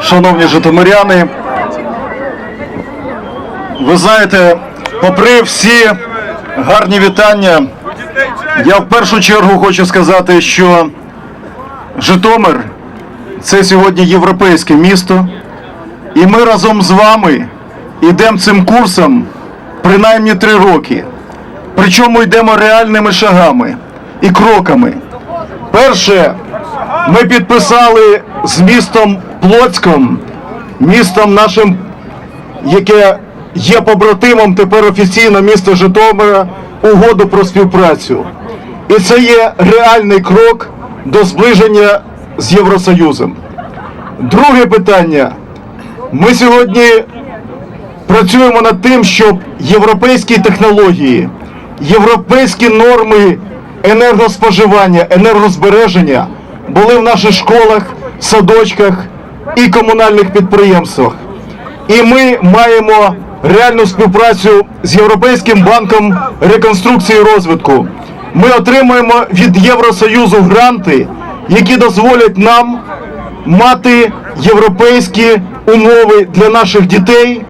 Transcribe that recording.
шановні житомиряни. Ви знаєте, попри всі гарні вітання, я в першу чергу хочу сказати, що Житомир це сьогодні європейське місто, і ми разом з вами йдемо цим курсом принаймні три роки. Причому йдемо реальними шагами і кроками. Перше, ми підписали з містом Плоцьком, містом нашим, яке є побратимом тепер офіційно міста Житомира, угоду про співпрацю. І це є реальний крок до зближення з Євросоюзом. Друге питання. Ми сьогодні працюємо над тим, щоб європейські технології, європейські норми енергоспоживання, енергозбереження були в наших школах, садочках і комунальних підприємствах. І ми маємо реальну співпрацю з Європейським банком реконструкції і розвитку. Ми отримуємо від Євросоюзу гранти, які дозволять нам мати європейські умови для наших дітей